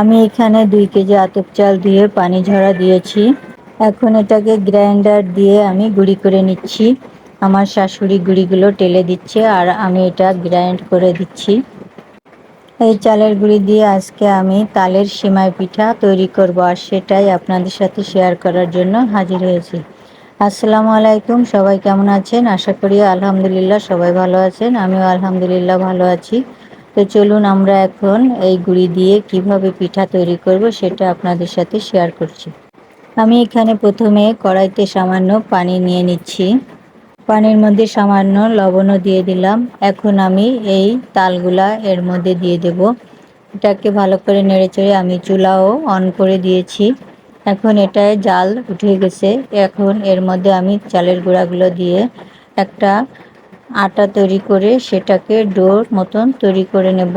আমি এখানে দুই কেজি আতপ চাল দিয়ে পানি ঝরা দিয়েছি। এখন এটাকে গ্রাইন্ডার দিয়ে আমি গুঁড়ি করে নিচ্ছি। আমার শাশুড়ি গুঁড়িগুলো টেলে দিচ্ছে আর আমি এটা গ্রাইন্ড করে দিচ্ছি। এই চালের গুঁড়ি দিয়ে আজকে আমি তালের সিমাই পিঠা তৈরি করব আর সেটাই আপনাদের সাথে শেয়ার করার জন্য হাজির হয়েছি। আসসালামু আলাইকুম, সবাই কেমন আছেন? আশা করি আলহামদুলিল্লাহ সবাই ভালো আছেন। আমিও আলহামদুলিল্লাহ ভালো আছি। তো চলুন আমরা এখন এই গুঁড়ি দিয়ে কীভাবে পিঠা তৈরি করব সেটা আপনাদের সাথে শেয়ার করছি। আমি এখানে প্রথমে কড়াইতে সামান্য পানি নিয়ে নিচ্ছি। পানির মধ্যে সামান্য লবণও দিয়ে দিলাম। এখন আমি এই তালগুলা এর মধ্যে দিয়ে দেব। এটাকে ভালো করে নেড়েচেড়ে আমি চুলাও অন করে দিয়েছি। এখন এটায় জাল উঠে গেছে। এখন এর মধ্যে আমি চালের গুঁড়াগুলো দিয়ে একটা আটা তৈরি করে সেটাকে ডোর মতন তৈরি করে নেব।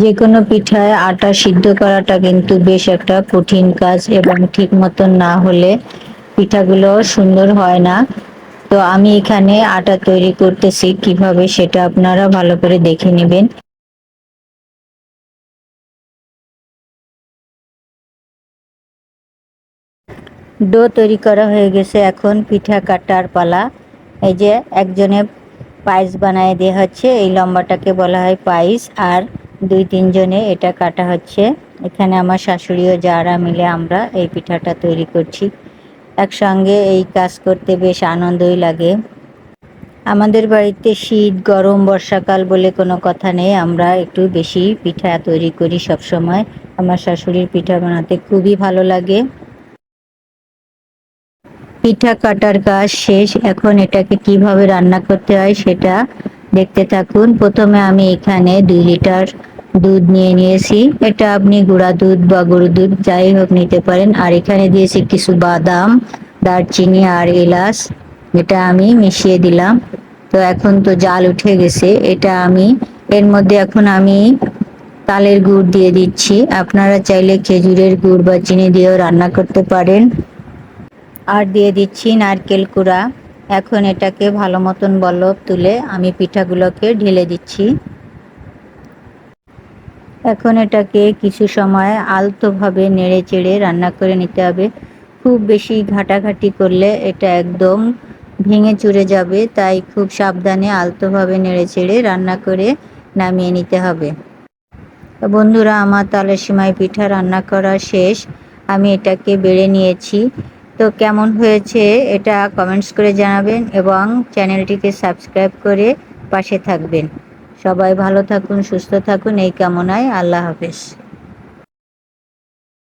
যে কোনো পিঠায় আটা সিদ্ধ করাটা কিন্তু বেশ একটা কঠিন কাজ এবং ঠিক মতন না হলে পিঠাগুলো সুন্দর হয় না। তো আমি এখানে আটা তৈরি করতেছি, কীভাবে সেটা আপনারা ভালো করে দেখে নেবেন। ডো তৈরি করা হয়ে গেছে, এখন পিঠা কাটার পালা। এই যে একজনে পায়েস বানায় দেওয়া হচ্ছে, এই লম্বাটাকে বলা হয় পায়েস, আর দুই তিনজনে এটা কাটা হচ্ছে। এখানে আমার শাশুড়িও যারা মিলে আমরা এই পিঠাটা তৈরি করছি। একসঙ্গে এই কাজ করতে বেশ আনন্দই লাগে। আমাদের বাড়িতে শীত, গরম, বর্ষাকাল বলে কোনো কথা নেই। আমরা একটু বেশি পিঠা তৈরি করি সব সময় আমার শাশুড়ির পিঠা বানাতে খুবই ভালো লাগে। পিঠা কাটার কাজ শেষ। এখন এটাকে কীভাবে রান্না করতে হয় সেটা দেখতে থাকুন। প্রথমে আমি এখানে দুই লিটার দুধ নিয়ে নিয়েছি। এটা আপনি গুঁড়া দুধ বা গরু দুধ যাই হোক নিতে পারেন। আর এখানে দিয়েছি কিছু বাদাম, দারচিনি আর এলাচ। এটা আমি মিশিয়ে দিলাম। তো এখন তো জাল উঠে গেছে। এটা আমি, এর মধ্যে এখন আমি তালের গুড় দিয়ে দিচ্ছি। আপনারা চাইলে খেজুরের গুড় বা চিনি দিয়েও রান্না করতে পারেন। আর দিয়ে দিচ্ছি নারকেল কুড়া। এখন এটাকে ভালো মতন বলব তুলে আমি পিঠাগুলোকে ঢেলে দিচ্ছি। এখন এটাকে কিছু সময় আলতোভাবে নেড়ে চেড়ে রান্না করে নিতে হবে। খুব বেশি ঘাটাঘাটি করলে এটা একদম ভেঙে চুরে যাবে, তাই খুব সাবধানে আলতোভাবে নেড়ে চেড়ে রান্না করে নামিয়ে নিতে হবে। বন্ধুরা, আমার তালের সিমাই পিঠা রান্না করা শেষ। আমি এটাকে বেড়ে নিয়েছি। তো কেমন হয়েছে এটা কমেন্টস করে জানাবেন এবং চ্যানেলটিকে সাবস্ক্রাইব করে পাশে থাকবেন। সবাই ভালো থাকুন, সুস্থ থাকুন, এই কামনায় আল্লাহ হাফেজ।